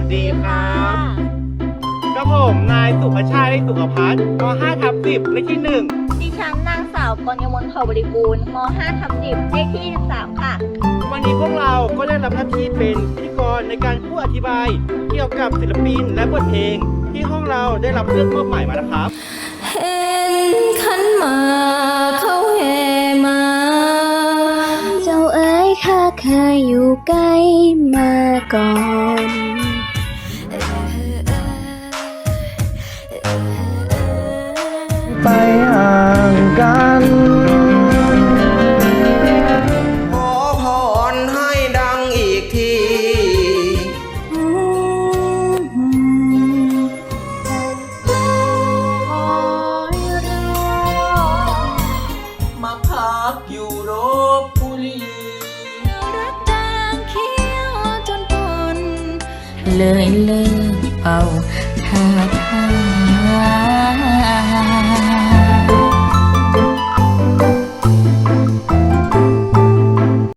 วัสดีครับก็ผมนายสุภชัยสุขพัฒน์ม5ทับ10เลขที่หนึ่งดิฉันนางสาวกรยมลเผ่าบริบูรณ์ม5ทับ10เลขที่13ค่ะ วันนี้พวกเราก็ได้รับหน้าที่เป็นพิธีกรในการพูดอธิบายเกี่ยวกับศิลปินและบทเพลง ที่ห้องเราได้รับเลือกมอบหมายมานะครับ เห็นขันหมากเขาแห่มา เจ้าเอ๋ยข้าเคยอยู่ใกล้มาก่อน ไปห่างกันขอพรให้ดังอีกทีมาพักอยู่รบบุรี รักจางเขียวจนปนเลยเลิกเอาทา